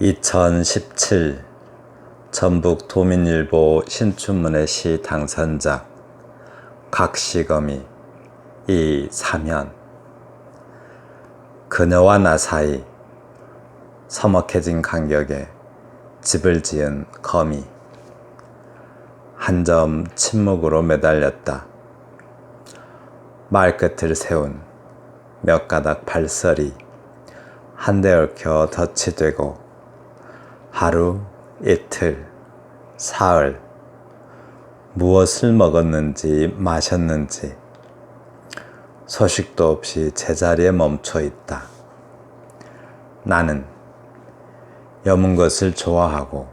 2017 전북 도민일보 신춘문예 시 당선자 각시검이 이 사면 그녀와 나 사이 서먹해진 간격에 집을 지은 거미 한 점 침묵으로 매달렸다. 말끝을 세운 몇 가닥 발설이 한데 얽혀 덫이 되고 하루, 이틀, 사흘 무엇을 먹었는지 마셨는지 소식도 없이 제자리에 멈춰 있다. 나는 여문 것을 좋아하고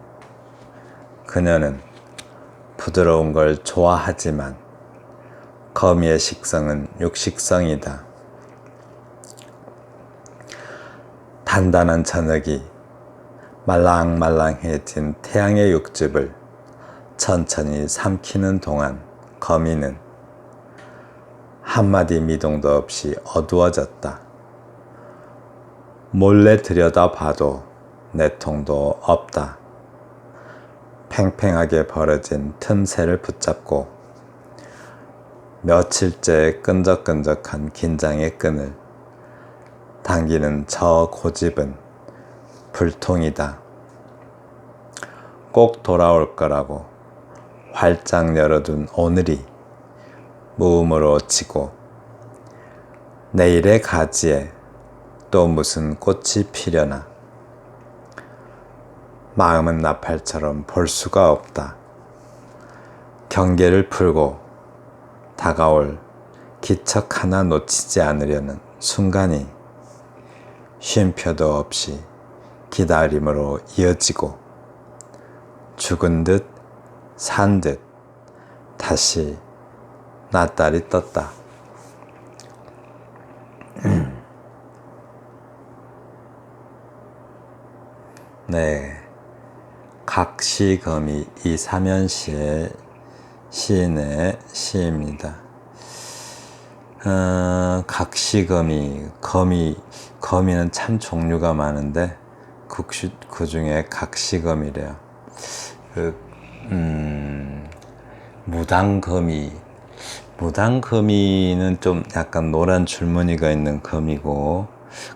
그녀는 부드러운 걸 좋아하지만 거미의 식성은 육식성이다. 단단한 저녁이 말랑말랑해진 태양의 육즙을 천천히 삼키는 동안 거미는 한마디 미동도 없이 어두워졌다. 몰래 들여다 봐도 내통도 없다. 팽팽하게 벌어진 틈새를 붙잡고 며칠째 끈적끈적한 긴장의 끈을 당기는 저 고집은 불통이다. 꼭 돌아올 거라고 활짝 열어둔 오늘이 무음으로 치고 내일의 가지에 또 무슨 꽃이 피려나 마음은 나팔처럼 볼 수가 없다. 경계를 풀고 다가올 기척 하나 놓치지 않으려는 순간이 쉼표도 없이 기다림으로 이어지고 죽은 듯 산 듯 다시 나딸이 떴다. 네. 각시검이 이 사면시의 시인의 시입니다. 어, 각시검이, 검이, 검이는 참 종류가 많은데, 그, 그 중에 각시검이래요. 그, 음, 무당검이, 무당거미는 좀 약간 노란 줄무늬가 있는 거미고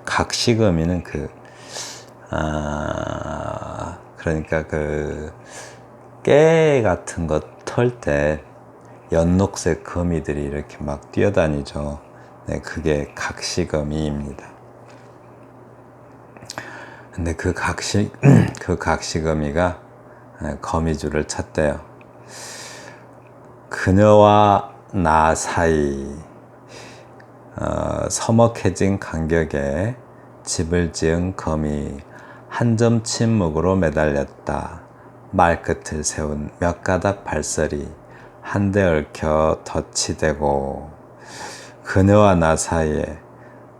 각시거미는 그 아, 그러니까 그 깨 같은 거 털 때 연녹색 거미들이 이렇게 막 뛰어다니죠. 네, 그게 각시거미입니다. 근데 그 각시 그 각시거미가 네, 거미줄을 쳤대요. 그녀와 나 사이 어, 서먹해진 간격에 집을 지은 검이 한점 침묵으로 매달렸다. 말끝을 세운 몇 가닥 발설이 한데 얽혀 덫이 되고 그녀와 나 사이에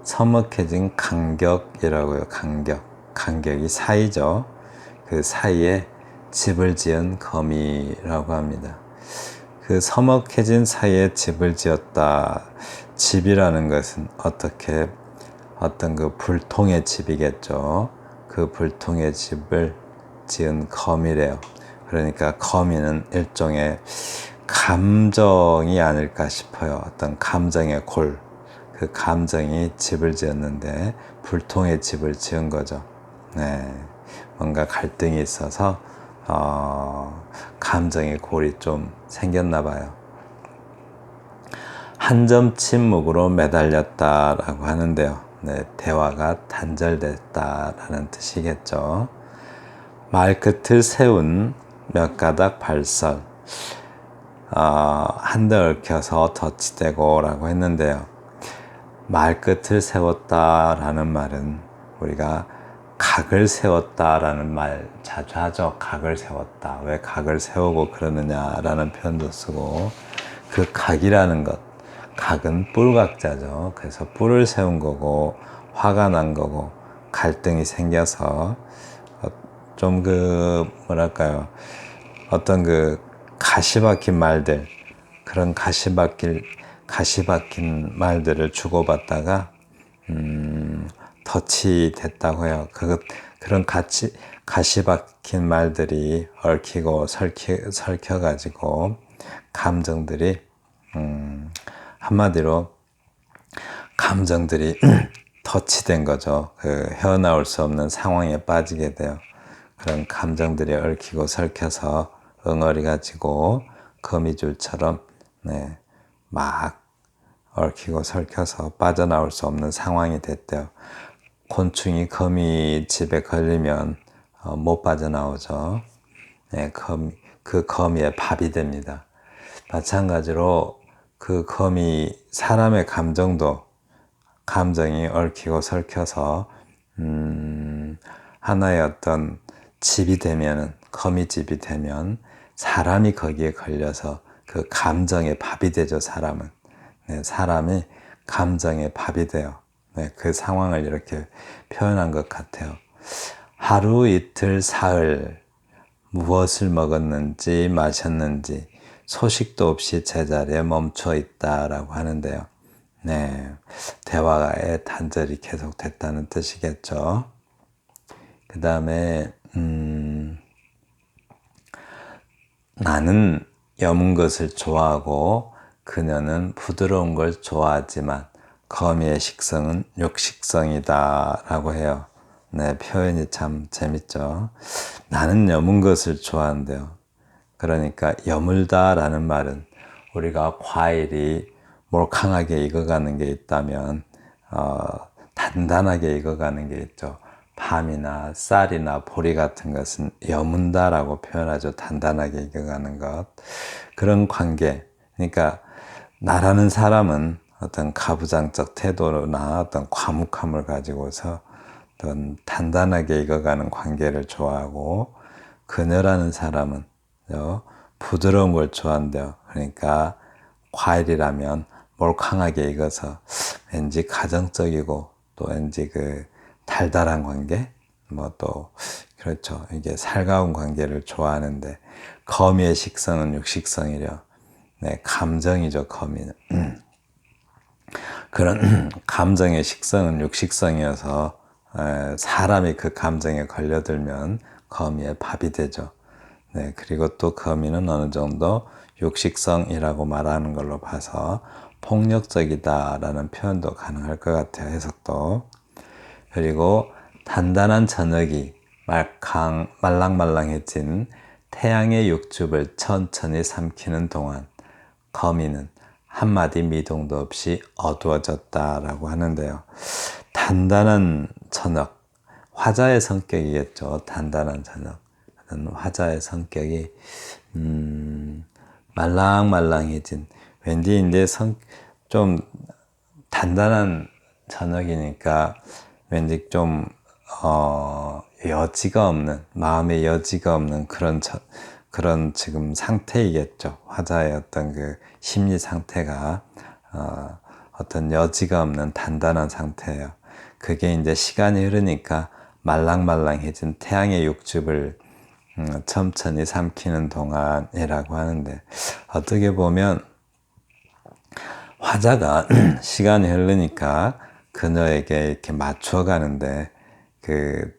서먹해진 간격이라고요. 간격. 간격이 사이죠. 그 사이에 집을 지은 검이라고 합니다. 그 서먹해진 사이에 집을 지었다. 집이라는 것은 어떻게 어떤 그 불통의 집이겠죠. 그 불통의 집을 지은 거미래요. 그러니까 거미는 일종의 감정이 아닐까 싶어요. 어떤 감정의 골. 그 감정이 집을 지었는데 불통의 집을 지은 거죠. 네. 뭔가 갈등이 있어서 어, 감정의 골이 좀 생겼나 봐요. 한 점 침묵으로 매달렸다라고 하는데요. 네, 대화가 단절됐다라는 뜻이겠죠. 말 끝을 세운 몇 가닥 발설, 어, 한대 얽혀서 덧치되고라고 했는데요. 말 끝을 세웠다라는 말은 우리가 각을 세웠다라는 말 자주 하죠. 각을 세웠다. 왜 각을 세우고 그러느냐라는 표현도 쓰고 그 각이라는 것, 각은 뿔각자죠. 그래서 뿔을 세운 거고 화가 난 거고 갈등이 생겨서 어, 좀그 뭐랄까요 어떤 그 가시 박힌 말들 그런 가시 박힌 가시 박힌 말들을 주고받다가 음 덫이 됐다고 해요. 그 그런 가치 가시 박힌 말들이 얽히고 설키, 설켜가지고 감정들이 음, 한마디로 감정들이 터치된 거죠. 그 헤어나올 수 없는 상황에 빠지게 돼요. 그런 감정들이 얽히고 설켜서 응어리 가 지고 거미줄처럼 네, 막 얽히고 설켜서 빠져나올 수 없는 상황이 됐대요. 곤충이 거미 집에 걸리면 어, 못 빠져나오죠. 네, 그 거미의 밥이 됩니다. 마찬가지로 그 거미 사람의 감정도 감정이 얽히고 설켜서 음, 하나의 어떤 집이 되면은 거미집이 되면 사람이 거기에 걸려서 그 감정의 밥이 되죠 사람은 네, 사람이 감정의 밥이 돼요 네, 그 상황을 이렇게 표현한 것 같아요 하루 이틀 사흘 무엇을 먹었는지 마셨는지 소식도 없이 제자리에 멈춰 있다라고 하는데요. 네, 대화의 단절이 계속됐다는 뜻이겠죠. 그 다음에 음, 나는 여문 것을 좋아하고 그녀는 부드러운 걸 좋아하지만 거미의 식성은 육식성이다 라고 해요. 네, 표현이 참 재밌죠. 나는 여문 것을 좋아한대요. 그러니까 여물다 라는 말은 우리가 과일이 몰캉하게 익어가는 게 있다면 어, 단단하게 익어가는 게 있죠. 밤이나 쌀이나 보리 같은 것은 여문다라고 표현하죠. 단단하게 익어가는 것. 그런 관계. 그러니까 나라는 사람은 어떤 가부장적 태도나 어떤 과묵함을 가지고서 어떤 단단하게 익어가는 관계를 좋아하고 그녀라는 사람은 부드러운 걸 좋아한대요. 그러니까 과일이라면 몰캉하게 익어서 왠지 가정적이고 또 왠지 그 달달한 관계 뭐 또 그렇죠. 이게 살가운 관계를 좋아하는데 거미의 식성은 육식성이려. 네, 감정이죠, 거미는. 그런 감정의 식성은 육식성이어서 사람이 그 감정에 걸려들면 거미의 밥이 되죠. 네, 그리고 또 거미는 어느 정도 육식성이라고 말하는 걸로 봐서 폭력적이다라는 표현도 가능할 것 같아요. 해석도. 그리고 단단한 저녁이 말캉, 말랑말랑해진 태양의 육즙을 천천히 삼키는 동안 거미는 한마디 미동도 없이 어두워졌다라고 하는데요. 단단한 저녁, 화자의 성격이겠죠. 단단한 저녁. 화자의 성격이 음, 말랑말랑해진 왠지 이제 성, 좀 단단한 저녁이니까 왠지 좀 어, 여지가 없는 마음의 여지가 없는 그런 저, 그런 지금 상태이겠죠. 화자의 어떤 그 심리 상태가 어, 어떤 여지가 없는 단단한 상태예요. 그게 이제 시간이 흐르니까 말랑말랑해진 태양의 육즙을 음, 천천히 삼키는 동안이라고 하는데 어떻게 보면 화자가 시간이 흐르니까 그녀에게 이렇게 맞춰 가는데 그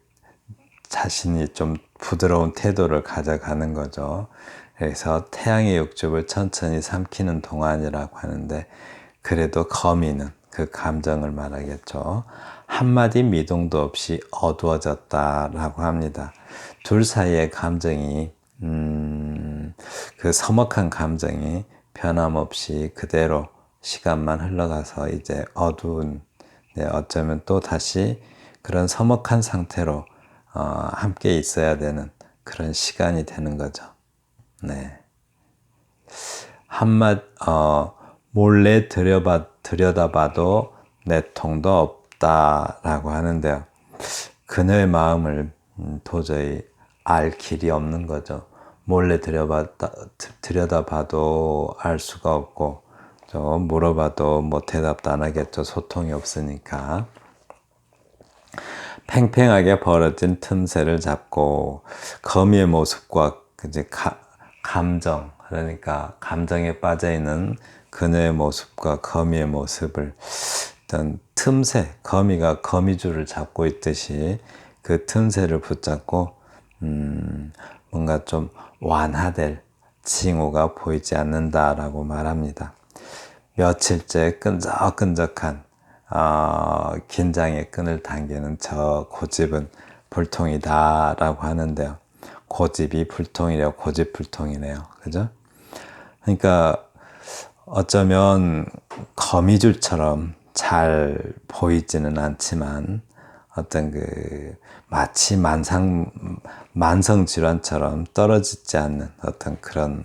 자신이 좀 부드러운 태도를 가져가는 거죠. 그래서 태양의 육즙을 천천히 삼키는 동안이라고 하는데 그래도 거미는 그 감정을 말하겠죠. 한마디 미동도 없이 어두워졌다라고 합니다. 둘 사이의 감정이 음, 그 서먹한 감정이 변함없이 그대로 시간만 흘러가서 이제 어두운 네, 어쩌면 또 다시 그런 서먹한 상태로 어, 함께 있어야 되는 그런 시간이 되는 거죠. 네. 한마 어, 몰래 들여봐, 들여다봐도 내 통도 없다라고 하는데요. 그녀의 마음을 음, 도저히 알 길이 없는 거죠. 몰래 들여봤다, 들여다봐도 알 수가 없고, 저 물어봐도 뭐 대답도 안 하겠죠. 소통이 없으니까. 팽팽하게 벌어진 틈새를 잡고 거미의 모습과 이제 가, 감정 그러니까 감정에 빠져 있는 그녀의 모습과 거미의 모습을 어떤 틈새 거미가 거미줄을 잡고 있듯이 그 틈새를 붙잡고 음, 뭔가 좀 완화될 징후가 보이지 않는다라고 말합니다. 며칠째 끈적끈적한 어, 긴장의 끈을 당기는 저 고집은 불통이다라고 하는데요. 고집이 불통이래요. 고집 불통이네요. 그죠? 그러니까 어쩌면 거미줄처럼 잘 보이지는 않지만 어떤 그 마치 만상 만성 질환처럼 떨어지지 않는 어떤 그런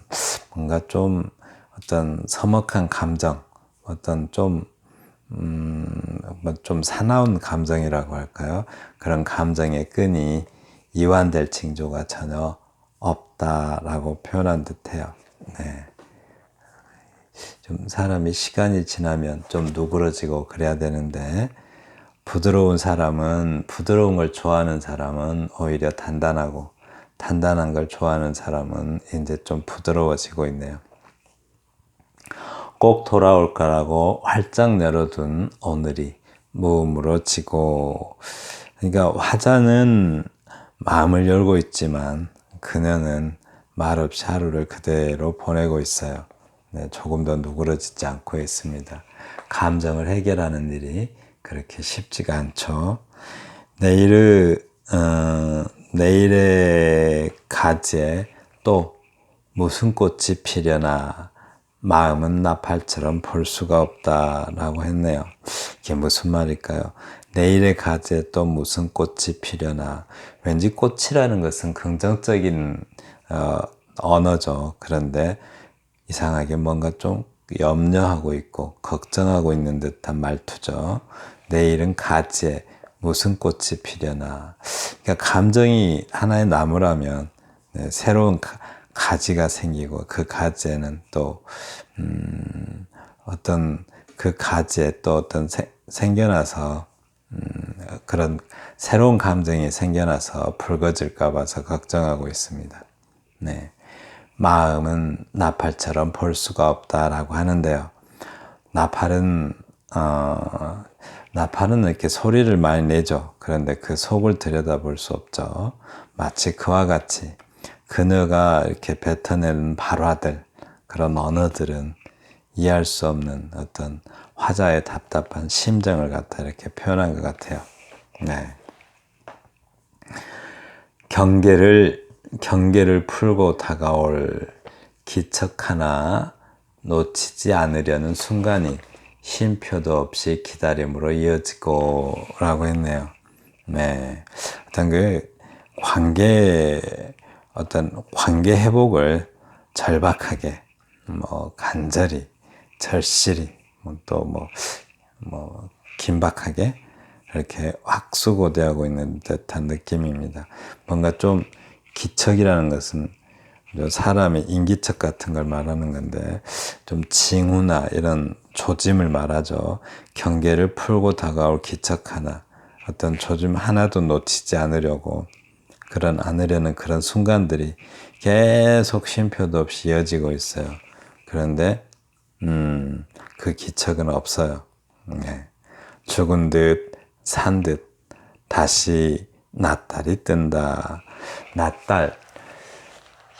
뭔가 좀 어떤 서먹한 감정, 어떤 좀 음, 뭐좀 사나운 감정이라고 할까요? 그런 감정의 끈이 이완될 징조가 전혀 없다라고 표현한 듯해요. 네. 좀 사람이 시간이 지나면 좀 누그러지고 그래야 되는데 부드러운 사람은 부드러운 걸 좋아하는 사람은 오히려 단단하고 단단한 걸 좋아하는 사람은 이제 좀 부드러워지고 있네요. 꼭 돌아올 거라고 활짝 내려둔 오늘이 무무러지고 그러니까 화자는 마음을 열고 있지만 그녀는 말없이 하루를 그대로 보내고 있어요. 네, 조금 더 누그러지지 않고 있습니다. 감정을 해결하는 일이 그렇게 쉽지가 않죠. 내일의 어, 내일의 가지에 또 무슨 꽃이 피려나 마음은 나팔처럼 볼 수가 없다라고 했네요. 이게 무슨 말일까요? 내일의 가지에 또 무슨 꽃이 피려나 왠지 꽃이라는 것은 긍정적인 어, 언어죠. 그런데 이상하게 뭔가 좀 염려하고 있고 걱정하고 있는 듯한 말투죠. 내일은 가지에 무슨 꽃이 피려나. 그러니까 감정이 하나의 나무라면 네, 새로운 가, 지가 생기고 그 가지에는 또 음, 어떤 그 가지에 또 어떤 세, 생겨나서 음, 그런 새로운 감정이 생겨나서 붉어질까 봐서 걱정하고 있습니다. 네. 마음은 나팔처럼 볼 수가 없다라고 하는데요. 나팔은 어, 나팔은 이렇게 소리를 많이 내죠. 그런데 그 속을 들여다볼 수 없죠. 마치 그와 같이 그녀가 이렇게 뱉어내는 발화들 그런 언어들은 이해할 수 없는 어떤 화자의 답답한 심정을 갖다 이렇게 표현한 것 같아요. 네. 경계를 경계를 풀고 다가올 기척 하나 놓치지 않으려는 순간이 쉼표도 없이 기다림으로 이어지고 라고 했네요. 네. 어떤 그 관계, 어떤 관계 회복을 절박하게, 뭐, 간절히, 절실히, 뭐또 뭐, 뭐, 긴박하게 이렇게 확수고대하고 있는 듯한 느낌입니다. 뭔가 좀 기척이라는 것은 사람의 인기척 같은 걸 말하는 건데 좀 징후나 이런 조짐을 말하죠. 경계를 풀고 다가올 기척 하나, 어떤 조짐 하나도 놓치지 않으려고 그런 않으려는 그런 순간들이 계속 쉼표도 없이 이어지고 있어요. 그런데 음, 그 기척은 없어요. 네. 죽은 듯, 산 듯, 다시 낮달이 뜬다. 낮달,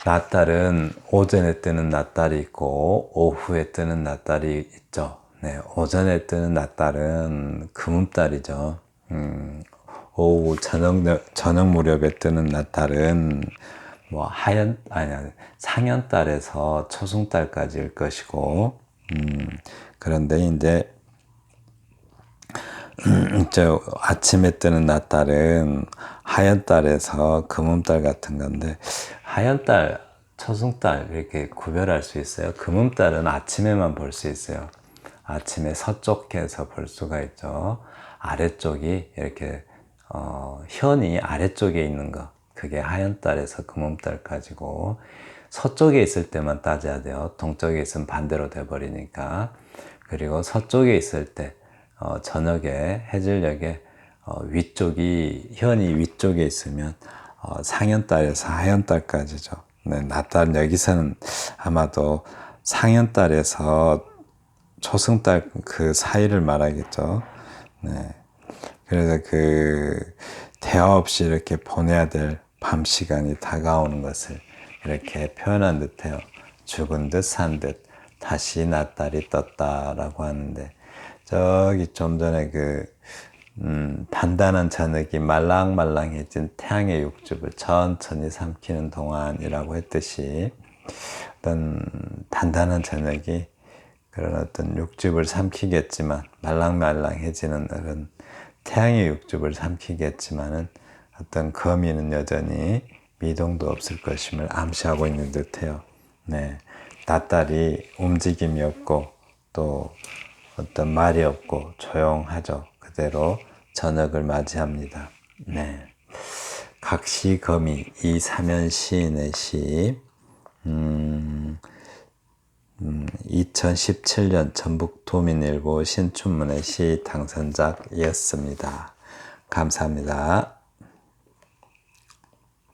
낮달은 오전에 뜨는 낮달이 있고 오후에 뜨는 낮달이 있죠. 네, 오전에 뜨는 낮달은 금음달이죠. 음, 오후 저녁 저녁 무렵에 뜨는 낮달은 뭐 하연 아니 아니 상연달에서 초승달까지일 것이고 음, 그런데 이제 저 아침에 뜨는 낮달은 하얀 달에서 금음달 같은 건데 하얀 달, 초승달 이렇게 구별할 수 있어요. 금음달은 아침에만 볼 수 있어요. 아침에 서쪽에서 볼 수가 있죠. 아래쪽이 이렇게 어, 현이 아래쪽에 있는 거 그게 하얀 달에서 금음달까지고 서쪽에 있을 때만 따져야 돼요. 동쪽에 있으면 반대로 돼버리니까 그리고 서쪽에 있을 때 어, 저녁에 해질녘에 어, 위쪽이 현이 위쪽에 있으면 어, 상현달에서 하현달까지죠. 네, 낮달 여기서는 아마도 상현달에서 초승달 그 사이를 말하겠죠. 네. 그래서 그 대화 없이 이렇게 보내야 될 밤 시간이 다가오는 것을 이렇게 표현한 듯해요. 죽은 듯 산 듯 다시 낫달이 떴다라고 하는데 저기 좀 전에 그 음, 단단한 저녁이 말랑말랑해진 태양의 육즙을 천천히 삼키는 동안이라고 했듯이 어떤 단단한 저녁이 그런 어떤 육즙을 삼키겠지만 말랑말랑해지는 그런 태양의 육즙을 삼키겠지만은 어떤 거미는 여전히 미동도 없을 것임을 암시하고 있는 듯해요. 네, 낫달이 움직임이 없고 또 어떤 말이 없고 조용하죠. 그대로 저녁을 맞이합니다. 네, 각시 거미 이 사면 시인의 시. 음, 2017년 전북도민일보 신춘문예 시 당선작이었습니다. 감사합니다.